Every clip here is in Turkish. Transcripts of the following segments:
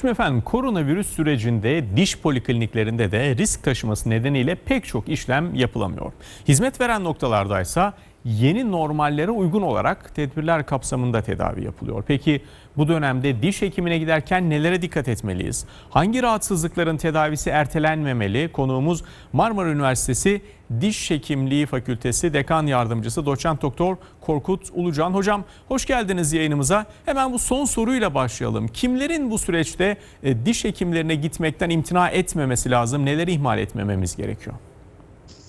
Şimdi efendim koronavirüs sürecinde diş polikliniklerinde de risk taşıması nedeniyle pek çok işlem yapılamıyor. Hizmet veren noktalardaysa yeni normallere uygun olarak tedbirler kapsamında tedavi yapılıyor. Peki bu dönemde diş hekimine giderken nelere dikkat etmeliyiz? Hangi rahatsızlıkların tedavisi ertelenmemeli? Konuğumuz Marmara Üniversitesi Diş Hekimliği Fakültesi Dekan Yardımcısı Doçent Doktor Korkut Ulucan. Hocam hoş geldiniz yayınımıza. Hemen bu son soruyla başlayalım. Kimlerin bu süreçte e, diş hekimlerine gitmekten imtina etmemesi lazım? Neleri ihmal etmememiz gerekiyor?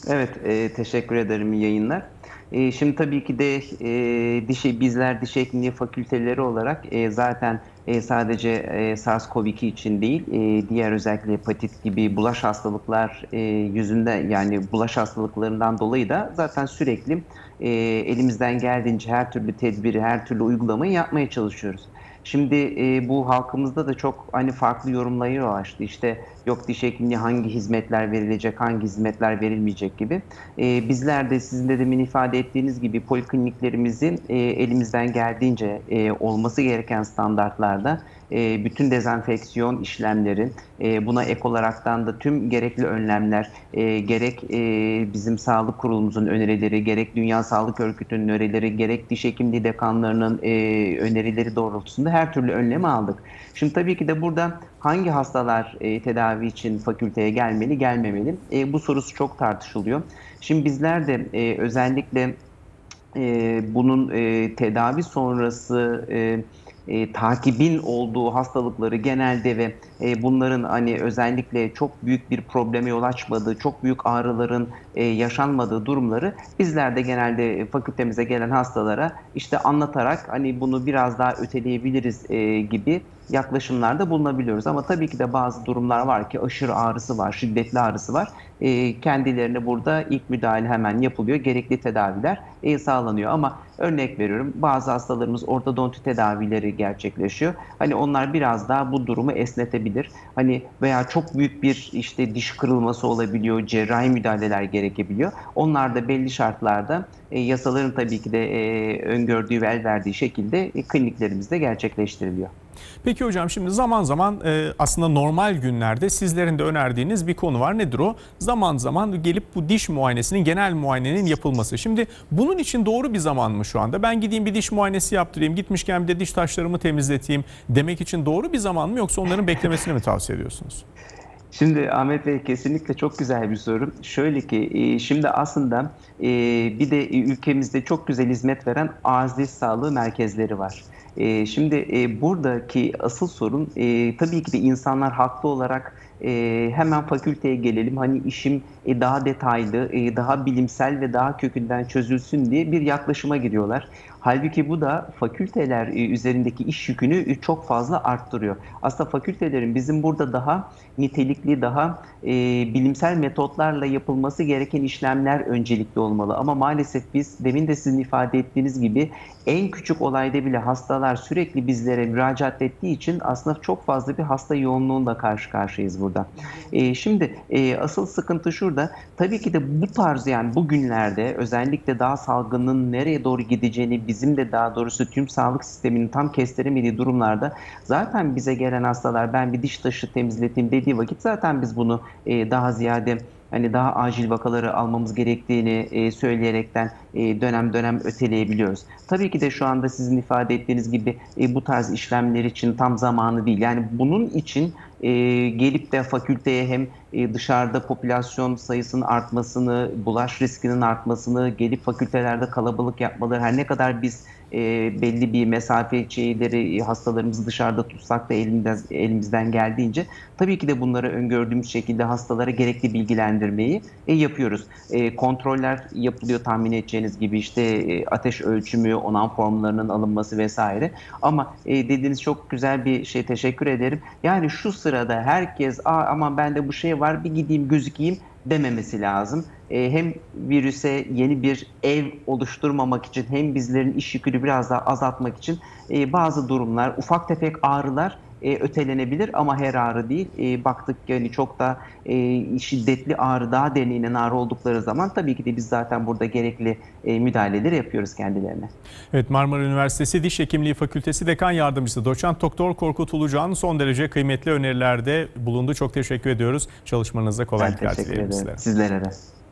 Evet, e, teşekkür ederim yayınlar. E, şimdi tabii ki de e, dişi bizler diş hekimliği fakülteleri olarak e, zaten e, sadece e, SARS-CoV-2 için değil, e, diğer özellikle hepatit gibi bulaş hastalıklar e, yüzünde yani bulaş hastalıklarından dolayı da zaten sürekli e, elimizden geldiğince her türlü tedbiri, her türlü uygulamayı yapmaya çalışıyoruz. Şimdi e, bu halkımızda da çok hani farklı yorumlara yol açtı. İşte yok diş hekimliği hangi hizmetler verilecek, hangi hizmetler verilmeyecek gibi. E, bizler de sizin de demin ifade ettiğiniz gibi polikliniklerimizi e, elimizden geldiğince e, olması gereken standartlarda e, bütün dezenfeksiyon işlemleri, e, buna ek olaraktan da tüm gerekli önlemler, e, gerek e, bizim sağlık kurulumuzun önerileri, gerek Dünya Sağlık Örgütü'nün önerileri, gerek diş hekimliği dekanlarının e, önerileri doğrultusunda her türlü önlemi aldık. Şimdi tabii ki de burada hangi hastalar e, tedavi için fakülteye gelmeli, gelmemeli? E, bu sorusu çok tartışılıyor. Şimdi bizler de e, özellikle e, bunun e, tedavi sonrası e, e, takibin olduğu hastalıkları genelde ve e, bunların hani özellikle çok büyük bir probleme yol açmadığı, çok büyük ağrıların e, yaşanmadığı durumları bizler de genelde fakültemize gelen hastalara işte anlatarak hani bunu biraz daha öteleyebiliriz e, gibi yaklaşımlarda bulunabiliyoruz. Ama tabii ki de bazı durumlar var ki aşırı ağrısı var, şiddetli ağrısı var. E, kendilerine burada ilk müdahale hemen yapılıyor. Gerekli tedaviler e, sağlanıyor. Ama örnek veriyorum bazı hastalarımız ortodonti tedavileri gerçekleşiyor. Hani onlar biraz daha bu durumu esnetebilir. Hani veya çok büyük bir işte diş kırılması olabiliyor, cerrahi müdahaleler gerekebiliyor. Onlar da belli şartlarda e, yasaların tabii ki de e, öngördüğü ve el verdiği şekilde e, kliniklerimizde gerçekleştiriliyor. Peki hocam şimdi zaman zaman e, aslında normal günlerde sizlerin de önerdiğiniz bir konu var. Nedir o? Zaman zaman gelip bu diş muayenesinin genel muayenenin yapılması. Şimdi bunun için doğru bir zaman mı şu anda? Ben gideyim bir diş muayenesi yaptırayım, gitmişken bir de diş taşlarımı temizleteyim demek için doğru bir zaman mı yoksa onların beklemesini mi tavsiye ediyorsunuz? Şimdi Ahmet Bey kesinlikle çok güzel bir soru. Şöyle ki e, şimdi aslında e, bir de ülkemizde çok güzel hizmet veren diş sağlığı merkezleri var. E, şimdi buradaki asıl sorun tabii ki de insanlar haklı olarak hemen fakülteye gelelim hani işim daha detaylı, daha bilimsel ve daha kökünden çözülsün diye bir yaklaşıma giriyorlar. Halbuki bu da fakülteler üzerindeki iş yükünü çok fazla arttırıyor. Aslında fakültelerin bizim burada daha nitelikli, daha e, bilimsel metotlarla yapılması gereken işlemler öncelikli olmalı. Ama maalesef biz demin de sizin ifade ettiğiniz gibi en küçük olayda bile hastalar sürekli bizlere müracaat ettiği için aslında çok fazla bir hasta yoğunluğunda karşı karşıyayız burada. E, şimdi e, asıl sıkıntı şurada. Tabii ki de bu tarz yani bugünlerde özellikle daha salgının nereye doğru gideceğini bizim de daha doğrusu tüm sağlık sisteminin tam kestiremediği durumlarda zaten bize gelen hastalar ben bir diş taşı temizleteyim dediği vakit zaten biz bunu e, daha ziyade hani daha acil vakaları almamız gerektiğini e, söyleyerekten e, dönem dönem öteleyebiliyoruz. Tabii ki de şu anda sizin ifade ettiğiniz gibi e, bu tarz işlemler için tam zamanı değil. Yani bunun için e, gelip de fakülteye hem e, dışarıda popülasyon sayısının artmasını, bulaş riskinin artmasını, gelip fakültelerde kalabalık yapmaları her ne kadar biz e, belli bir mesafe şeyleri hastalarımızı dışarıda tutsak da elimizden, elimizden geldiğince tabii ki de bunları öngördüğümüz şekilde hastalara gerekli bilgilendirmeyi e, yapıyoruz. E, kontroller yapılıyor tahmin edeceğiniz gibi işte e, ateş ölçümü, onan formlarının alınması vesaire. Ama e, dediğiniz çok güzel bir şey teşekkür ederim. Yani şu sırada herkes Aa, aman bende bu şey var bir gideyim gözükeyim dememesi lazım. E, hem virüse yeni bir ev oluşturmamak için hem bizlerin iş yükünü biraz daha azaltmak için e, bazı durumlar, ufak tefek ağrılar e, ötelenebilir ama her ağrı değil. E, baktık ki hani çok da e, şiddetli ağrı, daha derin inen ağrı oldukları zaman tabii ki de biz zaten burada gerekli e, müdahaleleri yapıyoruz kendilerine. Evet Marmara Üniversitesi Diş Hekimliği Fakültesi Dekan Yardımcısı Doçent Doktor Korkut Ulucan son derece kıymetli önerilerde bulundu. Çok teşekkür ediyoruz. Çalışmanızda kolaylıklar ederim. sizlere. Sizlere de.